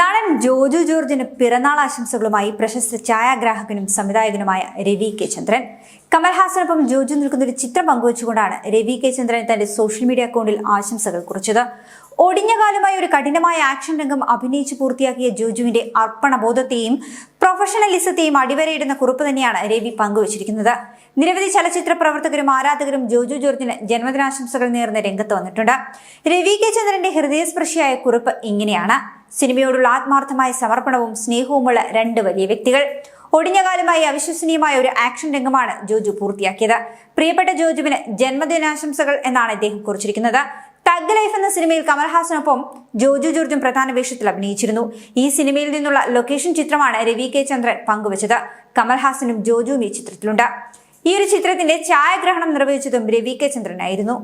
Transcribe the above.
നടൻ ജോജു ജോർജിന് പിറന്നാൾ ആശംസകളുമായി പ്രശസ്ത ഛായാഗ്രാഹകനും സംവിധായകനുമായ രവി കെ ചന്ദ്രൻ. കമൽഹാസനൊപ്പം ജോജു നിൽക്കുന്ന ഒരു ചിത്രം പങ്കുവച്ചുകൊണ്ടാണ് രവി കെ ചന്ദ്രൻ തന്റെ സോഷ്യൽ മീഡിയ അക്കൗണ്ടിൽ ആശംസകൾ കുറിച്ചത്. ഒടിഞ്ഞ കാലമായി ഒരു കഠിനമായ ആക്ഷൻ രംഗം അഭിനയിച്ച് പൂർത്തിയാക്കിയ ജോജുവിന്റെ അർപ്പണബോധത്തെയും പ്രൊഫഷണലിസത്തെയും അടിവരയിടുന്ന കുറിപ്പ് തന്നെയാണ് രവി പങ്കുവച്ചിരിക്കുന്നത്. നിരവധി ചലച്ചിത്ര പ്രവർത്തകരും ആരാധകരും ജോജു ജോർജിന് ജന്മദിനാശംസകൾ നേർന്ന് രംഗത്ത് വന്നിട്ടുണ്ട്. രവി കെ ചന്ദ്രന്റെ ഹൃദയസ്പർശിയായ കുറിപ്പ് ഇങ്ങനെയാണ്. സിനിമയോടുള്ള ആത്മാർത്ഥമായ സമർപ്പണവും സ്നേഹവുമുള്ള രണ്ട് വലിയ വ്യക്തികൾ. ഒടിഞ്ഞ കാലമായി അവിശ്വസനീയമായ ഒരു ആക്ഷൻ രംഗമാണ് ജോജു പൂർത്തിയാക്കിയത്. പ്രിയപ്പെട്ട ജോജുവിന് ജന്മദിനാശംസകൾ എന്നാണ് ഇദ്ദേഹം കുറിച്ചിരിക്കുന്നത്. തഗ് ലൈഫ് എന്ന സിനിമയിൽ കമൽഹാസനൊപ്പം ജോജു ജോർജും പ്രധാന വേഷത്തിൽ അഭിനയിച്ചിരുന്നു. ഈ സിനിമയിൽ നിന്നുള്ള ലൊക്കേഷൻ ചിത്രമാണ് രവി കെ ചന്ദ്രൻ പങ്കുവച്ചത്. കമൽഹാസനും ജോജുവും ഈ ചിത്രത്തിലുണ്ട്. ഈ ഒരു ചിത്രത്തിന്റെ ഛായാഗ്രഹണം നിർവഹിച്ചതും രവി കെ ചന്ദ്രനായിരുന്നു.